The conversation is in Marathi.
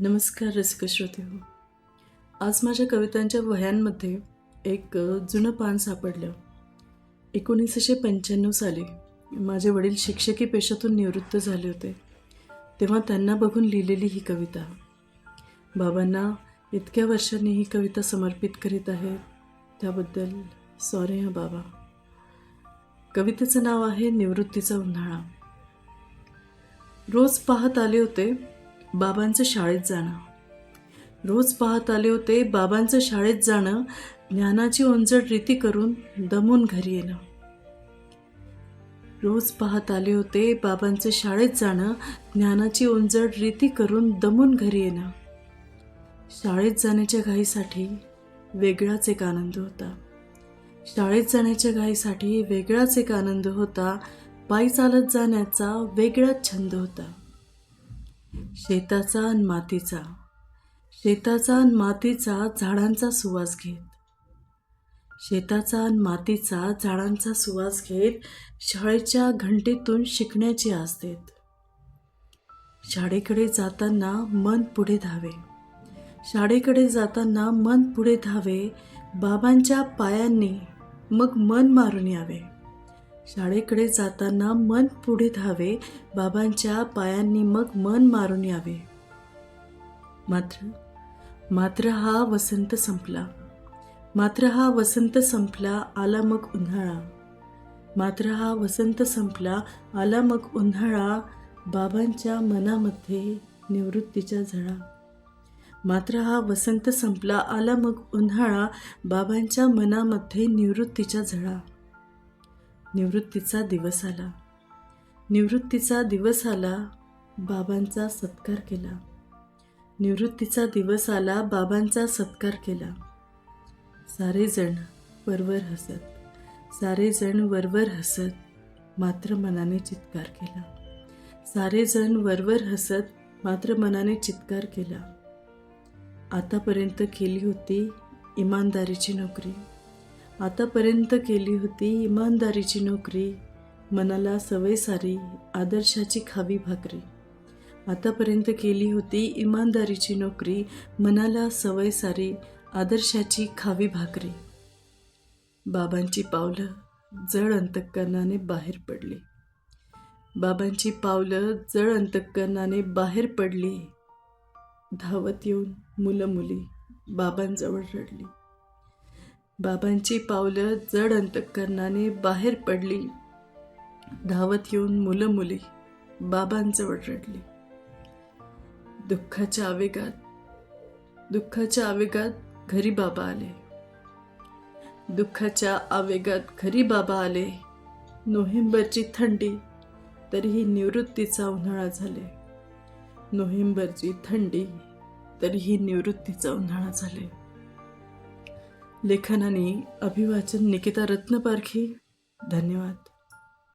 नमस्कार रसिक श्रोते हो. आज माझ्या कवितांच्या वह्यांमध्ये एक जुनं पान सापडलं. एकोणीसशे पंच्याण्णव साली माझे वडील शिक्षकी पेशातून निवृत्त झाले होते. तेव्हा त्यांना बघून लिहिलेली ही कविता. बाबांना इतक्या वर्षांनी ही कविता समर्पित करीत आहे त्याबद्दल सॉरी हा बाबा. कवितेचं नाव आहे निवृत्तीचा उन्हाळा. रोज पाहत आले होते बाबांचं शाळेत जाणं. रोज पाहत आले होते बाबांचं शाळेत जाणं ज्ञानाची ओंजळ रीती करून दमून घरी येणं. रोज पाहत आले होते बाबांचं शाळेत जाणं ज्ञानाची ओंजळ रीती करून दमून घरी येणं. शाळेत जाण्याच्या घाईसाठी वेगळाच एक आनंद होता. शाळेत जाण्याच्या घाईसाठी वेगळाच एक आनंद होता. पायी चालत जाण्याचा वेगळाच छंद होता. शेताचा आणि मातीचा. शेताचा आणि मातीचा झाडांचा सुवास घेत. शेताचा आणि मातीचा झाडांचा सुवास घेत शाळेच्या घंटेतून शिकण्याची आस देत. शाळेकडे जाताना मन पुढे धावे. शाळेकडे जाताना मन पुढे धावे. बाबांच्या पायांनी मग मन मारून यावे. शाळेकडे जाताना मन पुढे धावे बाबांच्या पायांनी मग मन मारून यावे. मात्र मात्र हा वसंत संपला. मात्र हा वसंत संपला आला मग उन्हाळा. मात्र हा वसंत संपला आला मग उन्हाळा बाबांच्या मनामध्ये निवृत्तीच्या झळा. मात्र हा वसंत संपला आला मग उन्हाळा बाबांच्या मनामध्ये निवृत्तीच्या झळा. निवृत्तीचा दिवस आला. निवृत्तीचा दिवस आला बाबांचा सत्कार केला. निवृत्तीचा दिवस आला बाबांचा सत्कार केला. सारेजण वरवर हसत सारेजण वरवर हसत मात्र मनाने चित्कार केला. सारेजण वरवर हसत मात्र मनाने चित्कार केला. आतापर्यंत केली होती इमानदारीची नोकरी. आतापर्यंत केली होती इमानदारीची नोकरी मनाला सवय सारी आदर्शाची खावी भाकरी. आतापर्यंत केली होती इमानदारीची नोकरी मनाला सवय सारी आदर्शाची खावी भाकरी. बाबांची पावलं जड अंतकरणाने बाहेर पडली. बाबांची पावलं जड अंतकरणाने बाहेर पडली. धावत येऊन मुलं मुली बाबांजवळ रडली. बाबांची पावलं जड अंतकरणाने बाहेर पडली. धावत येऊन मुलं मुली बाबांजवळ रडली. दुःखाच्या आवेगात दुःखाच्या आवेगात घरी बाबा आले. दुःखाच्या आवेगात घरी बाबा आले. नोव्हेंबरची थंडी तरीही निवृत्तीचा उन्हाळा झाले. नोव्हेंबरची थंडी तरीही निवृत्तीचा उन्हाळा झाले. लेखनाने अभिवाचन निकिता रत्नपारखी. धन्यवाद.